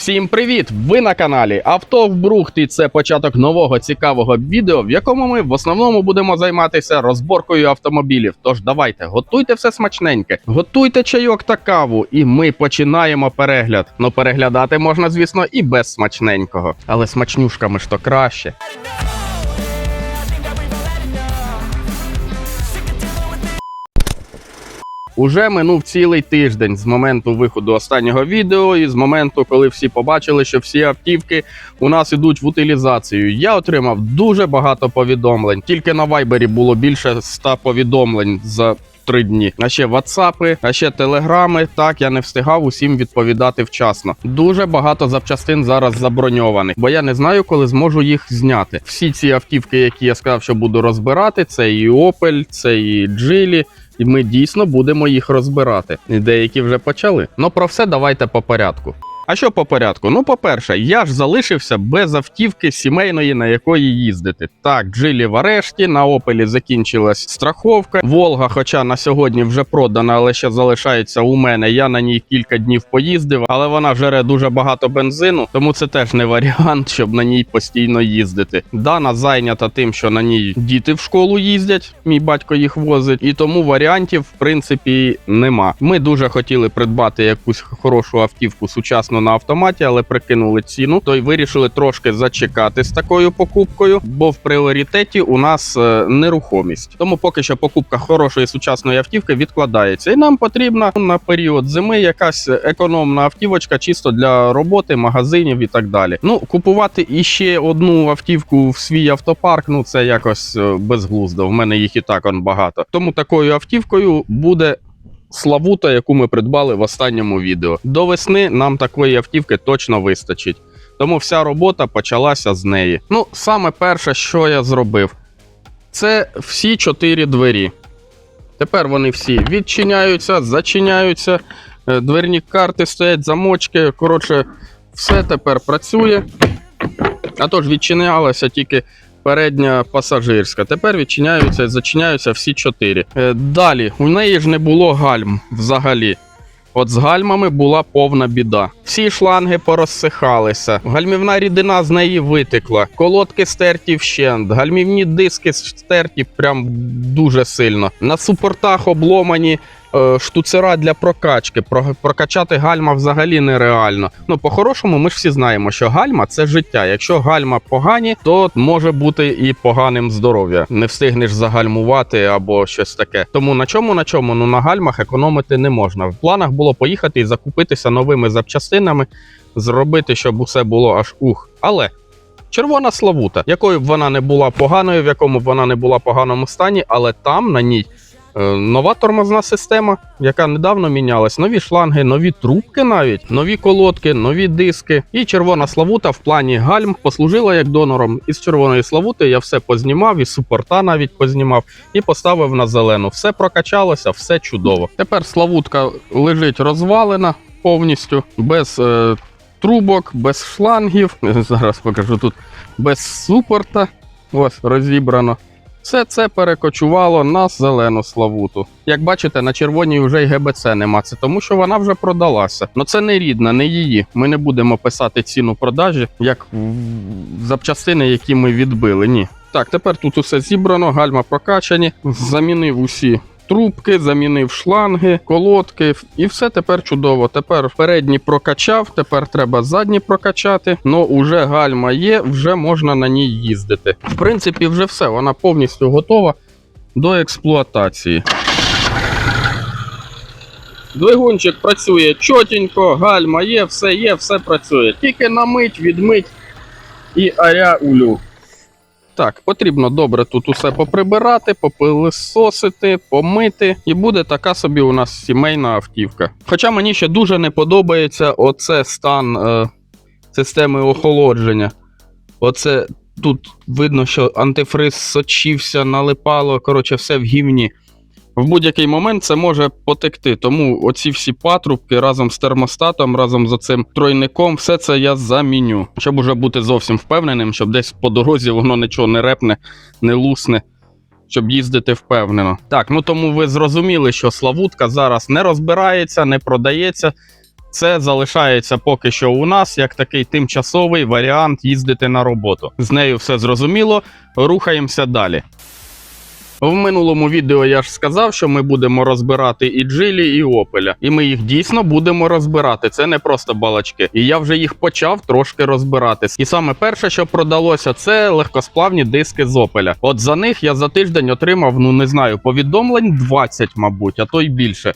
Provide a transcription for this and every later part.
Всім привіт! Ви на каналі Авто в Брухті. Це початок нового цікавого відео, в якому ми в основному будемо займатися розборкою автомобілів. Тож давайте, готуйте все смачненьке, готуйте чайок та каву, і ми починаємо перегляд. Ну переглядати можна, звісно, і без смачненького. Але смачнюшками ж то краще. Уже минув цілий тиждень з моменту виходу останнього відео, і з моменту, коли всі побачили, що всі автівки у нас ідуть в утилізацію. Я отримав дуже багато повідомлень. Тільки на Вайбері було більше 100 повідомлень за. Три дні, а ще ватсапи, а ще телеграми. Так я не встигав усім відповідати вчасно. Дуже багато запчастин зараз заброньованих, бо я не знаю, коли зможу їх зняти. Всі ці автівки, які я сказав, що буду розбирати, це і Opel, це і Geely, і ми дійсно будемо їх розбирати. Деякі вже почали. Ну про все давайте по порядку. А що по порядку? Ну, по-перше, я ж залишився без автівки сімейної, на якої їздити. Так, джилі в арешті, на Опелі закінчилась страховка. Волга, хоча на сьогодні вже продана, але ще залишається у мене. Я на ній кілька днів поїздив, але вона жере дуже багато бензину, тому це теж не варіант, щоб на ній постійно їздити. Дана зайнята тим, що на ній діти в школу їздять. Мій батько їх возить, і тому варіантів в принципі нема. Ми дуже хотіли придбати якусь хорошу автівку сучасну на автоматі, але прикинули ціну, то й вирішили трошки зачекати з такою покупкою, бо в пріоритеті у нас е, нерухомість. Тому поки що покупка хорошої сучасної автівки відкладається, і нам потрібна на період зими якась економна автівочка, чисто для роботи, магазинів і так далі. Ну купувати іще одну автівку в свій автопарк, ну це якось е, безглуздо. В мене їх і так он багато. Тому такою автівкою буде Славута, яку ми придбали в останньому відео. До весни нам такої автівки точно вистачить. Тому вся робота почалася з неї. Ну, саме перше, що я зробив, це всі чотири двері. Тепер вони всі відчиняються, зачиняються, е, дверні карти стоять, замочки. Коротше, все тепер працює. А то ж відчинялася тільки передня пасажирська. Тепер відчиняються і зачиняються всі чотири. Е, Далі, у неї ж не було гальм взагалі. От з гальмами була повна біда. Всі шланги порозсихалися, гальмівна рідина з неї витекла, колодки стерті вщент, гальмівні диски стерті прям дуже сильно. На супортах обломані штуцера для прокачки. Про, прокачати гальма взагалі нереально. Ну, по-хорошому, ми ж всі знаємо, що гальма це життя. Якщо гальма погані, то може бути і поганим здоров'я. Не встигнеш загальмувати або щось таке. Тому на чому на чому? Ну на гальмах економити не можна. В планах було поїхати і закупитися новими запчастинами, зробити, щоб усе було аж ух. Але. Червона славута, якою б вона не була поганою, в якому б вона не була поганому стані, але там на ній е, нова тормозна система, яка недавно мінялась, нові шланги, нові трубки навіть, нові колодки, нові диски. І червона славута в плані гальм послужила як донором. Із червоної славути я все познімав, і супорта навіть познімав, і поставив на зелену. Все прокачалося, все чудово. Тепер славутка лежить розвалена повністю, без. Е, Трубок без шлангів. Зараз покажу тут без супорта. Ось розібрано. Все це перекочувало на зелену славуту. Як бачите, на червоній вже й ГБЦ нема. Це тому, що вона вже продалася. Ну це не рідна, не її. Ми не будемо писати ціну продажі, як запчастини, які ми відбили. Ні. Так, тепер тут усе зібрано, гальма прокачані. Замінив усі трубки, замінив шланги, колодки, і все тепер чудово. Тепер передні прокачав, тепер треба задні прокачати. Ну уже гальма є, вже можна на ній їздити. В принципі, вже все. Вона повністю готова до експлуатації. Двигунчик працює чотенько, гальма є, все є, все працює. Тільки намить, відмить і аря улю. Так, потрібно добре тут усе поприбирати, попилисосити, помити, і буде така собі у нас сімейна автівка. Хоча мені ще дуже не подобається оце стан е, системи охолодження. Оце тут видно, що антифриз сочився, налипало, коротше, все в гівні. В будь-який момент це може потекти. Тому оці всі патрубки разом з термостатом, разом з оцим тройником, все це я заміню, щоб уже бути зовсім впевненим, щоб десь по дорозі воно нічого не репне, не лусне, щоб їздити впевнено. Так, ну тому ви зрозуміли, що Славутка зараз не розбирається, не продається. Це залишається поки що у нас як такий тимчасовий варіант їздити на роботу. З нею все зрозуміло. Рухаємося далі. В минулому відео я ж сказав, що ми будемо розбирати і джилі, і опеля. І ми їх дійсно будемо розбирати. Це не просто балачки. І я вже їх почав трошки розбиратись. І саме перше, що продалося, це легкосплавні диски з опеля. От за них я за тиждень отримав, ну не знаю, повідомлень 20, мабуть, а то й більше.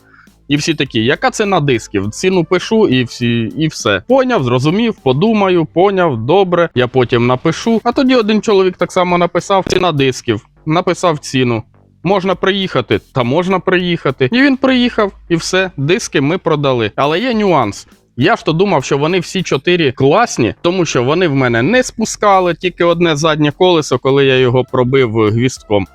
І всі такі, яка ціна дисків? Ціну пишу і всі, і все. Поняв, зрозумів, подумаю, поняв, добре. Я потім напишу. А тоді один чоловік так само написав ціна дисків, написав ціну. Можна приїхати, та можна приїхати. І він приїхав, і все, диски ми продали. Але є нюанс. Я ж то думав, що вони всі чотири класні, тому що вони в мене не спускали, тільки одне заднє колесо, коли я його пробив гвістком.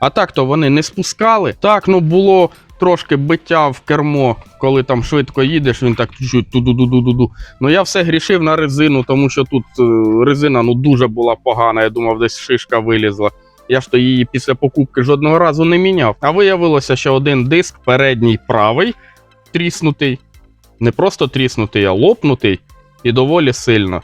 А так то вони не спускали. Так, ну було трошки биття в кермо, коли там швидко їдеш, він так чуть ту-ду-ду-ду-ду. Ну я все грішив на резину, тому що тут е, резина ну дуже була погана. Я думав, десь шишка вилізла. Я ж то її після покупки жодного разу не міняв. А виявилося, що один диск передній правий тріснутий, не просто тріснутий, а лопнутий і доволі сильно.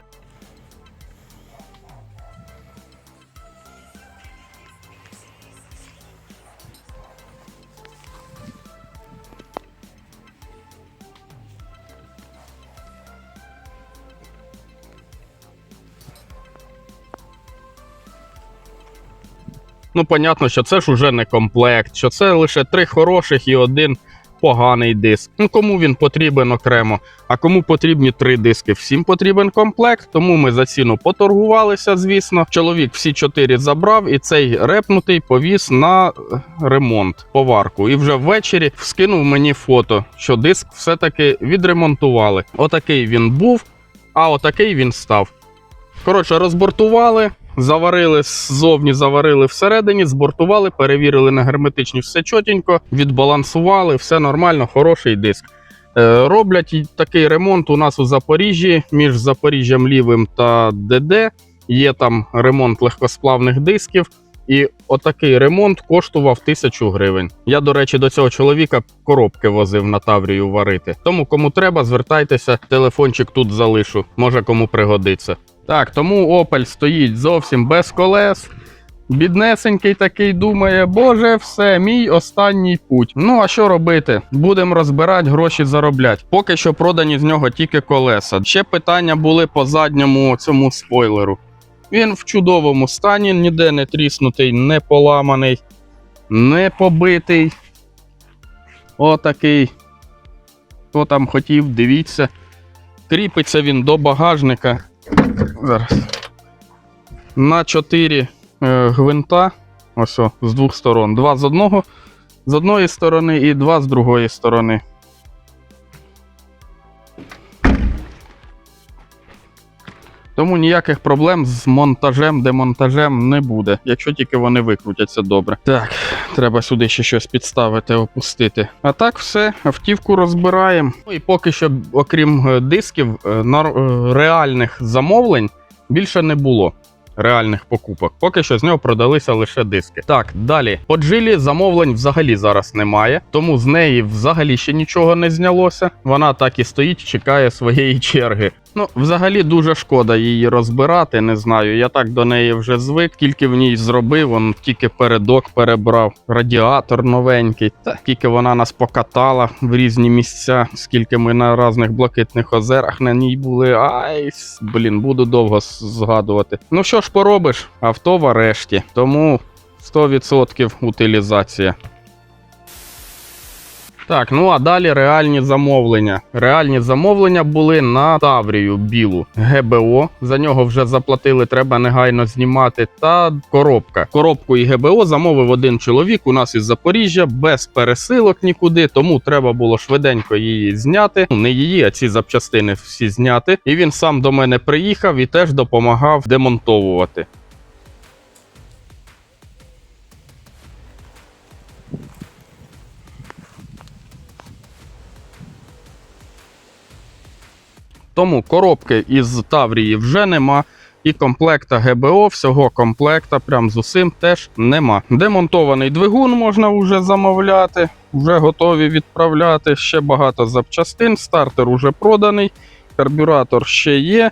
Ну, понятно, що це ж уже не комплект, що це лише три хороших і один поганий диск. Ну, кому він потрібен окремо, а кому потрібні три диски. Всім потрібен комплект, тому ми за ціну поторгувалися, звісно. Чоловік всі чотири забрав, і цей репнутий повіз на е, ремонт, поварку. І вже ввечері скинув мені фото, що диск все-таки відремонтували. Отакий він був, а отакий він став. Коротше, розбортували, заварили ззовні, заварили всередині, збортували, перевірили на герметичність все чотенько, відбалансували, все нормально, хороший диск. Е, роблять такий ремонт у нас у Запоріжжі між Запоріжжям Лівим та ДД. Є там ремонт легкосплавних дисків. І отакий ремонт коштував тисячу гривень. Я, до речі, до цього чоловіка коробки возив на Таврію варити. Тому кому треба, звертайтеся, телефончик тут залишу. Може кому пригодиться. Так, тому Opel стоїть зовсім без колес. Біднесенький такий думає, боже, все, мій останній путь. Ну а що робити? Будемо розбирати, гроші заробляти. Поки що продані з нього тільки колеса. Ще питання були по задньому цьому спойлеру. Він в чудовому стані, ніде не тріснутий, не поламаний, не побитий. Отакий. Хто там хотів, дивіться. Кріпиться він до багажника. Зараз. На 4 е, гвинта. Ось о, з двох сторон. Два з одного, з одної сторони і два з другої сторони. Тому ніяких проблем з монтажем, демонтажем не буде, якщо тільки вони викрутяться добре. Так, треба сюди ще щось підставити, опустити. А так, все, автівку розбираємо. Ну і поки що, окрім е, дисків, е, е, реальних замовлень більше не було. Реальних покупок. Поки що з нього продалися лише диски. Так, далі. По джилі замовлень взагалі зараз немає, тому з неї взагалі ще нічого не знялося. Вона так і стоїть, чекає своєї черги. Ну, взагалі дуже шкода її розбирати, не знаю. Я так до неї вже звик, тільки в ній зробив, он тільки передок перебрав, радіатор новенький. Та тільки вона нас покатала в різні місця, скільки ми на різних блакитних озерах на ній були. Ай, блін, буду довго згадувати. Ну що ж поробиш, авто в арешті, тому 100% утилізація. Так, ну а далі реальні замовлення. Реальні замовлення були на Таврію білу ГБО. За нього вже заплатили, треба негайно знімати. Та коробка. Коробку і ГБО замовив один чоловік у нас із Запоріжжя без пересилок нікуди, тому треба було швиденько її зняти. Ну, не її, а ці запчастини всі зняти. І він сам до мене приїхав і теж допомагав демонтовувати. Тому коробки із Таврії вже нема. І комплекта ГБО, всього комплекта, прям з усім теж нема. Демонтований двигун можна вже замовляти, вже готові відправляти. Ще багато запчастин. Стартер уже проданий, карбюратор ще є.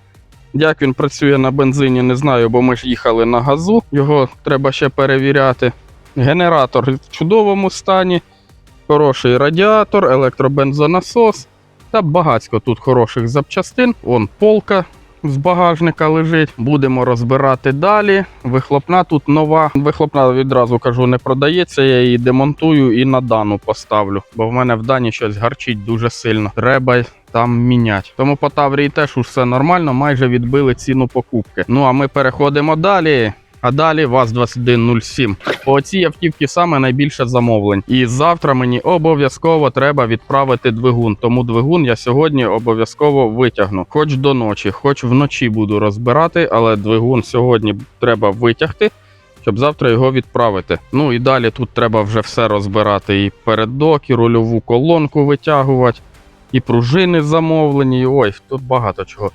Як він працює на бензині, не знаю, бо ми ж їхали на газу. Його треба ще перевіряти. Генератор в чудовому стані, хороший радіатор, електробензонасос та багацько тут хороших запчастин. Вон полка з багажника лежить. Будемо розбирати далі. Вихлопна тут нова. Вихлопна відразу кажу, не продається. Я її демонтую і на дану поставлю, бо в мене в дані щось гарчить дуже сильно. Треба там міняти. Тому по Таврії теж усе нормально, майже відбили ціну покупки. Ну а ми переходимо далі. А далі ВАЗ-2107. По цій автівці саме найбільше замовлень. І завтра мені обов'язково треба відправити двигун. Тому двигун я сьогодні обов'язково витягну. Хоч до ночі, хоч вночі буду розбирати, але двигун сьогодні треба витягти. Щоб завтра його відправити. Ну і далі тут треба вже все розбирати. І передок, і рульову колонку витягувати, і пружини замовлені. Ой, тут багато чого.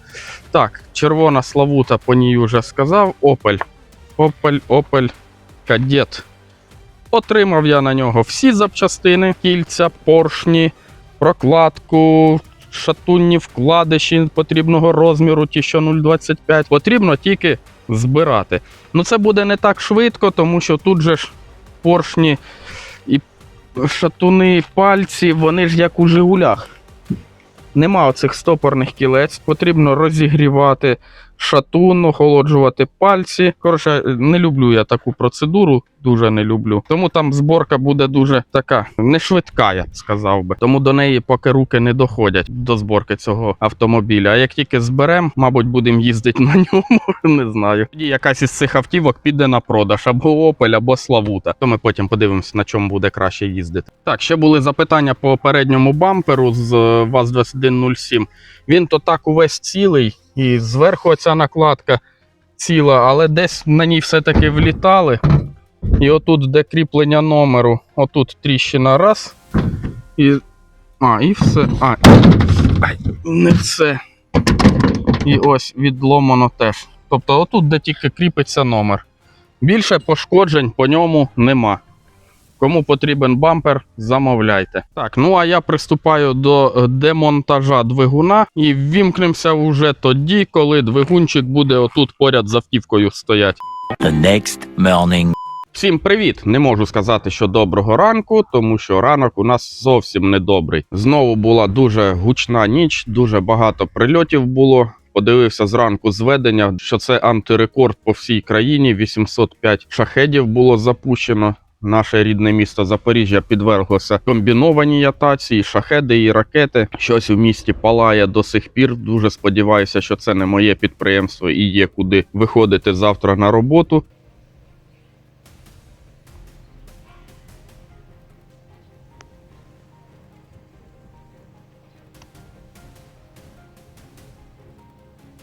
Так, червона славута по ній вже сказав. Опель. Opel, Opel Kadett. Отримав я на нього всі запчастини: кільця, поршні, прокладку, шатунні вкладиші потрібного розміру, ті, що 0,25. Потрібно тільки збирати. Ну, це буде не так швидко, тому що тут же ж поршні і шатуни, пальці, вони ж як у Жигулях. Нема оцих стопорних кілець, потрібно розігрівати шатун, охолоджувати пальці. Коротше, не люблю я таку процедуру, дуже не люблю. Тому там зборка буде дуже така не швидка, я сказав би. Тому до неї поки руки не доходять до зборки цього автомобіля. А як тільки зберемо, мабуть, будемо їздити на ньому, не знаю. Тоді якась із цих автівок піде на продаж або Opel, або Славута. То ми потім подивимося, на чому буде краще їздити. Так, ще були запитання по передньому бамперу з е, ВАЗ-2107. Він то так увесь цілий, і зверху оця накладка ціла, але десь на ній все-таки влітали. І отут, де кріплення номеру, отут тріщина раз. І. А, і все. А, ай, не все. І ось відломано теж. Тобто, отут, де тільки кріпиться номер. Більше пошкоджень по ньому нема. Кому потрібен бампер, замовляйте. Так, ну а я приступаю до е, демонтажа двигуна і ввімкнемося вже тоді, коли двигунчик буде отут поряд з автівкою стоять. The next morning. Всім привіт! Не можу сказати, що доброго ранку, тому що ранок у нас зовсім не добрий. Знову була дуже гучна ніч, дуже багато прильотів було. Подивився зранку зведення, що це антирекорд по всій країні. 805 шахедів було запущено. Наше рідне місто Запоріжжя підверглося комбінованій атаці, і шахеди і ракети. Щось у місті палає до сих пір. Дуже сподіваюся, що це не моє підприємство і є куди виходити завтра на роботу.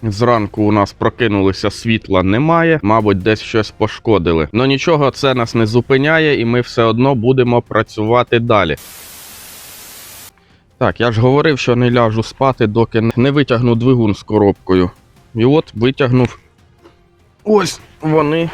Зранку у нас прокинулися, світла немає, мабуть, десь щось пошкодили. Ну нічого, це нас не зупиняє, і ми все одно будемо працювати далі. Так, я ж говорив, що не ляжу спати, доки не витягну двигун з коробкою. І от витягнув. Ось вони.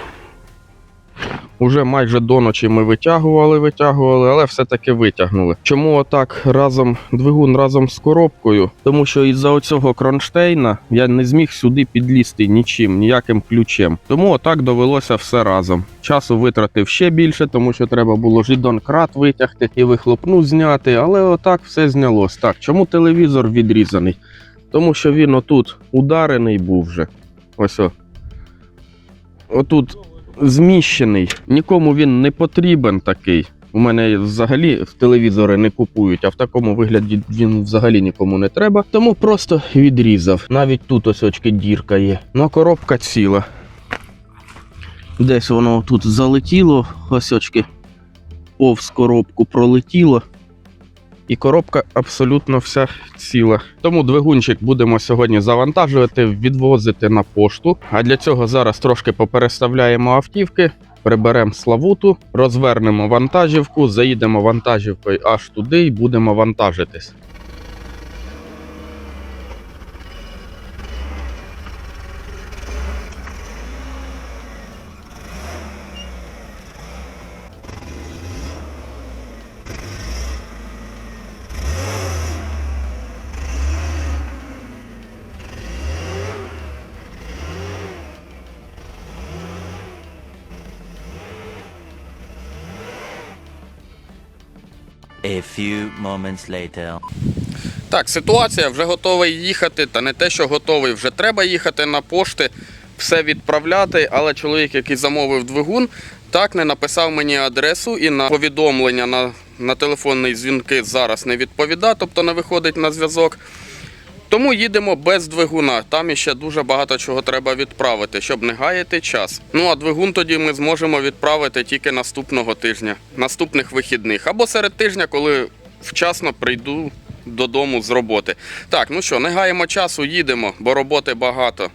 Уже майже до ночі ми витягували, витягували, але все-таки витягнули. Чому отак разом двигун разом з коробкою? Тому що із-за оцього кронштейна я не зміг сюди підлізти нічим, ніяким ключем. Тому отак довелося все разом. Часу витратив ще більше, тому що треба було жидонкрат витягти і вихлопну зняти, але отак все знялось. Так, чому телевізор відрізаний? Тому що він отут ударений був вже. Ось о. Отут зміщений. Нікому він не потрібен такий. У мене взагалі телевізори не купують, а в такому вигляді він взагалі нікому не треба. Тому просто відрізав. Навіть тут ось очки дірка є. Ну, коробка ціла. Десь воно тут залетіло, ось очки повз коробку пролетіло. І коробка абсолютно вся ціла. Тому двигунчик будемо сьогодні завантажувати, відвозити на пошту. А для цього зараз трошки попереставляємо автівки, приберемо славуту, розвернемо вантажівку, заїдемо вантажівкою аж туди і будемо вантажитись. A few moments later. Так, ситуація вже готовий їхати, та не те, що готовий, вже треба їхати на пошти, все відправляти. Але чоловік, який замовив двигун, так не написав мені адресу і на повідомлення на, на телефонні дзвінки зараз не відповідає, тобто не виходить на зв'язок. Тому їдемо без двигуна. Там іще дуже багато чого треба відправити, щоб не гаяти час. Ну а двигун тоді ми зможемо відправити тільки наступного тижня, наступних вихідних або серед тижня, коли вчасно прийду додому з роботи. Так, ну що, не гаємо часу, їдемо, бо роботи багато.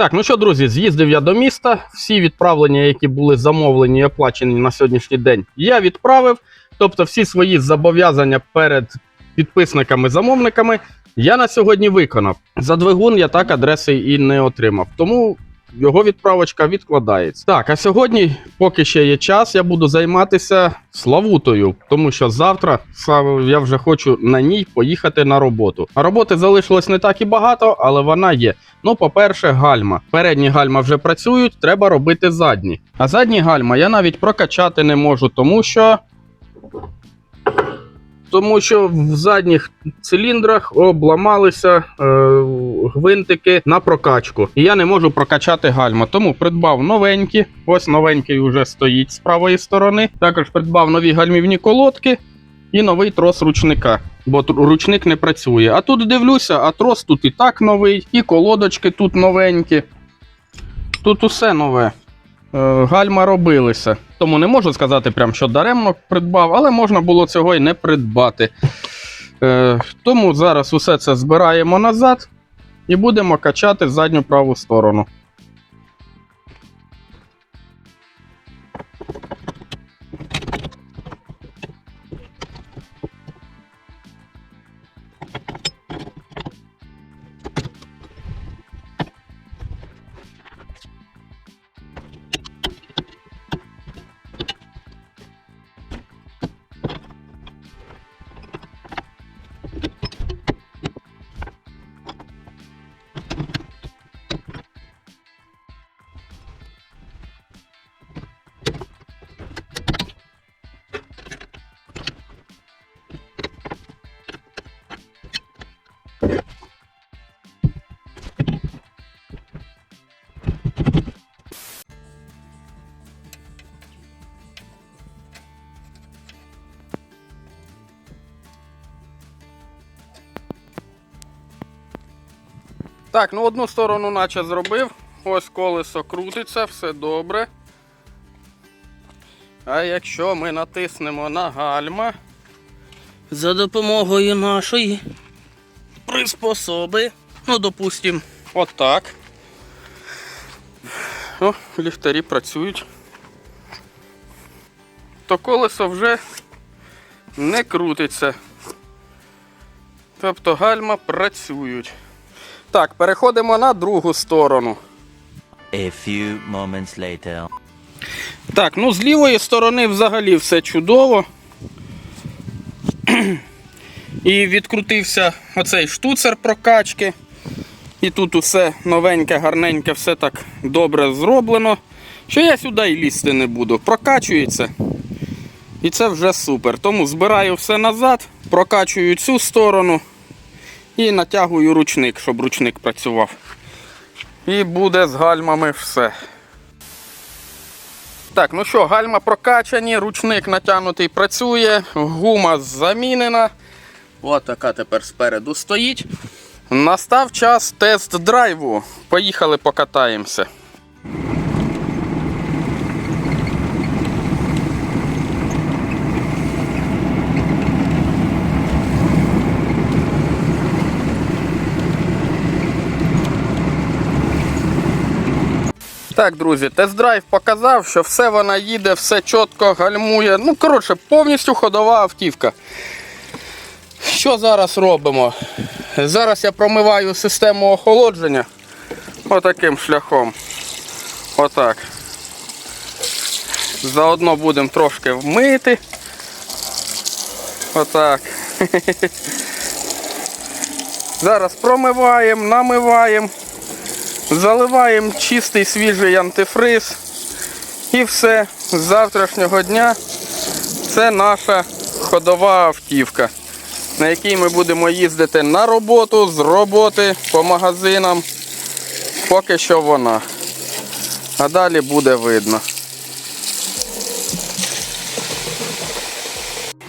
Так, ну що, друзі, з'їздив я до міста. Всі відправлення, які були замовлені і оплачені на сьогоднішній день, я відправив. Тобто, всі свої зобов'язання перед підписниками-замовниками я на сьогодні виконав. За двигун я так адреси і не отримав. Тому його відправочка відкладається. Так, а сьогодні, поки ще є час, я буду займатися Славутою, тому що завтра я вже хочу на ній поїхати на роботу. А роботи залишилось не так і багато, але вона є. Ну, по-перше, гальма. Передні гальма вже працюють, треба робити задні. А задні гальма я навіть прокачати не можу, тому що. Тому що в задніх циліндрах обламалися е, гвинтики на прокачку. І я не можу прокачати гальма. Тому придбав новенькі. Ось новенький вже стоїть з правої сторони. Також придбав нові гальмівні колодки і новий трос ручника. Бо ручник не працює. А тут дивлюся, а трос тут і так новий, і колодочки тут новенькі. Тут усе нове. Е, Гальма робилися. Тому не можу сказати, прям, що даремно придбав, але можна було цього і не придбати. Е, тому зараз усе це збираємо назад і будемо качати задню праву сторону. Так, ну одну сторону наче зробив. Ось колесо крутиться, все добре. А якщо ми натиснемо на гальма за допомогою нашої приспособи, ну, допустим, отак. О, ліхтарі працюють. То колесо вже не крутиться. Тобто гальма працюють. Так, переходимо на другу сторону. A few moments later. Так, ну з лівої сторони взагалі все чудово. І відкрутився оцей штуцер прокачки. І тут усе новеньке, гарненьке, все так добре зроблено. Що я сюди і лізти не буду. Прокачується. І це вже супер. Тому збираю все назад, прокачую цю сторону і натягую ручник, щоб ручник працював. І буде з гальмами все. Так, ну що, гальма прокачані, ручник натягнутий працює, гума замінена. Ось така тепер спереду стоїть. Настав час тест-драйву. Поїхали покатаємося. Так, друзі, тест-драйв показав, що все вона їде, все чітко гальмує. Ну, коротше, повністю ходова автівка. Що зараз робимо? Зараз я промиваю систему охолодження отаким шляхом. Отак. Заодно будемо трошки вмити. Отак. Зараз промиваємо, намиваємо, заливаємо чистий свіжий антифриз. І все, з завтрашнього дня це наша ходова автівка, на якій ми будемо їздити на роботу, з роботи по магазинам. Поки що вона. А далі буде видно.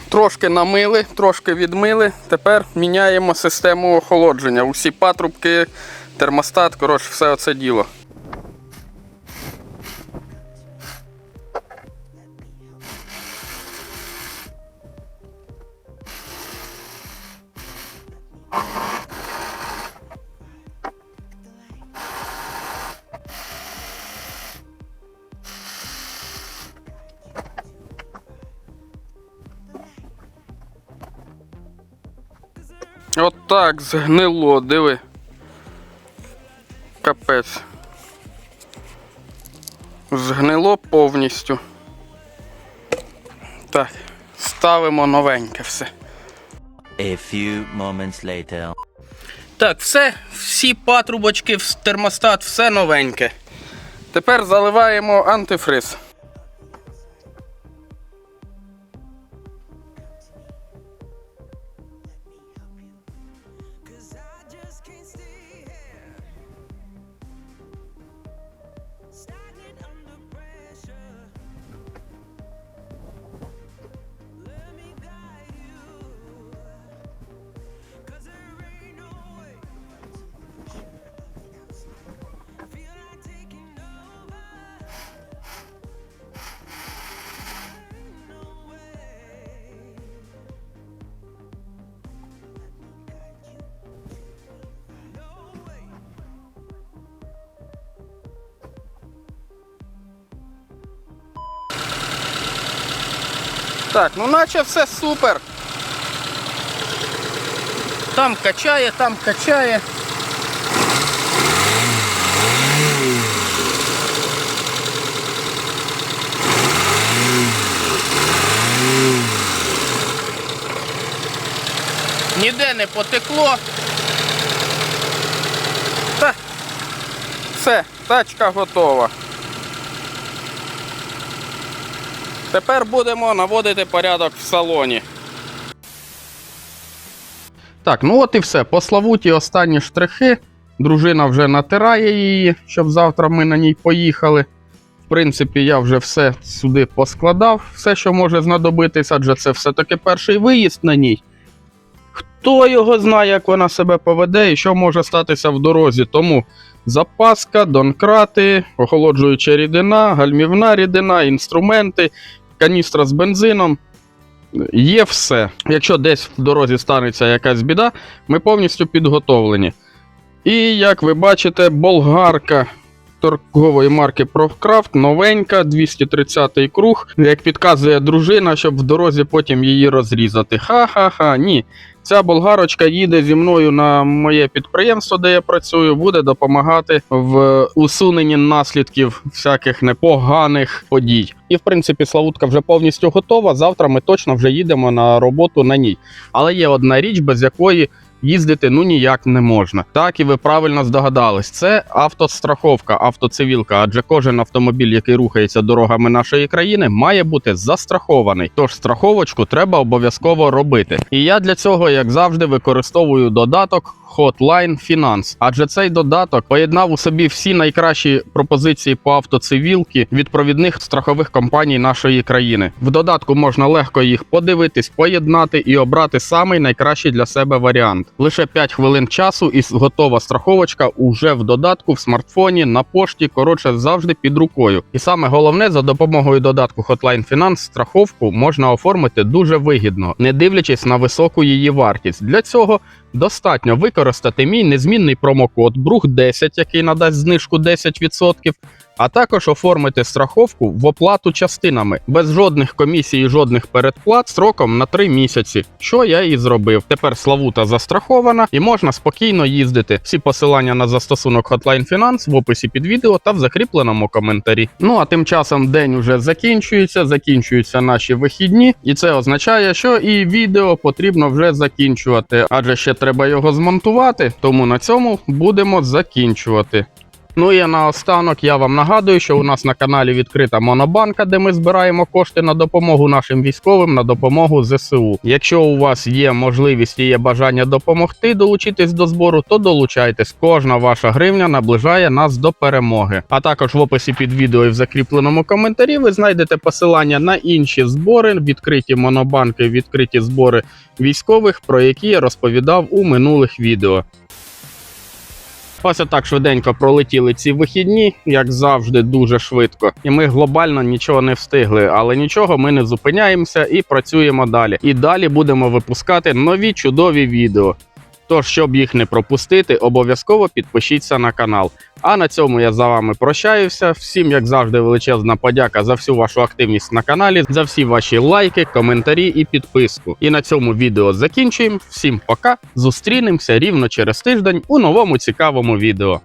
Трошки намили, трошки відмили. Тепер міняємо систему охолодження. Усі патрубки, термостат, коротше, все оце діло. От так згнило, диви. Капець. Згнило повністю. Так, ставимо новеньке все. A few moments later. Так, все, всі патрубочки, термостат, все новеньке. Тепер заливаємо антифриз. Так, ну наче все супер. Там качає, там качає. Ніде не потекло. Та, все, тачка готова. Тепер будемо наводити порядок в салоні. Так, ну от і все. По Славуті останні штрихи. Дружина вже натирає її, щоб завтра ми на ній поїхали. В принципі, я вже все сюди поскладав, все, що може знадобитись, адже це все-таки перший виїзд на ній. Хто його знає, як вона себе поведе і що може статися в дорозі. Тому запаска, донкрати, охолоджуюча рідина, гальмівна рідина, інструменти, каністра з бензином. Є все. Якщо десь в дорозі станеться якась біда, ми повністю підготовлені. І як ви бачите, болгарка торгової марки ProfCraft новенька, 230-й круг, як підказує дружина, щоб в дорозі потім її розрізати. Ха-ха-ха, ні. Ця болгарочка їде зі мною на моє підприємство, де я працюю, буде допомагати в усуненні наслідків всяких непоганих подій. І в принципі, Славутка вже повністю готова. Завтра ми точно вже їдемо на роботу на ній. Але є одна річ, без якої їздити ну ніяк не можна. Так і ви правильно здогадались. Це автостраховка, автоцивілка. Адже кожен автомобіль, який рухається дорогами нашої країни, має бути застрахований. Тож страховочку треба обов'язково робити. І я для цього, як завжди, використовую додаток. Hotline Finance. адже цей додаток поєднав у собі всі найкращі пропозиції по автоцивілки від провідних страхових компаній нашої країни. В додатку можна легко їх подивитись, поєднати і обрати самий найкращий для себе варіант. Лише 5 хвилин часу і готова страховочка уже в додатку, в смартфоні, на пошті, коротше, завжди під рукою. І саме головне, за допомогою додатку Hotline Finance страховку можна оформити дуже вигідно, не дивлячись на високу її вартість. Для цього Достатньо використати мій незмінний промокод Брух 10, який надасть знижку 10%, а також оформити страховку в оплату частинами без жодних комісій і жодних передплат сроком на 3 місяці, що я і зробив. Тепер Славута застрахована і можна спокійно їздити. Всі посилання на застосунок Hotline Finance в описі під відео та в закріпленому коментарі. Ну а тим часом день уже закінчується, закінчуються наші вихідні, і це означає, що і відео потрібно вже закінчувати, адже ще треба його змонтувати. Тому на цьому будемо закінчувати. Ну і наостанок я вам нагадую, що у нас на каналі відкрита монобанка, де ми збираємо кошти на допомогу нашим військовим, на допомогу ЗСУ. Якщо у вас є можливість і є бажання допомогти, долучитись до збору, то долучайтесь. Кожна ваша гривня наближає нас до перемоги. А також в описі під відео і в закріпленому коментарі ви знайдете посилання на інші збори, відкриті монобанки, відкриті збори військових, про які я розповідав у минулих відео. Ось отак швиденько пролетіли ці вихідні, як завжди, дуже швидко. І ми глобально нічого не встигли, але нічого, ми не зупиняємося і працюємо далі. І далі будемо випускати нові чудові відео. Тож, щоб їх не пропустити, обов'язково підпишіться на канал. А на цьому я за вами прощаюся. Всім, як завжди, величезна подяка за всю вашу активність на каналі, за всі ваші лайки, коментарі і підписку. І на цьому відео закінчуємо. Всім пока. Зустрінемося рівно через тиждень у новому цікавому відео.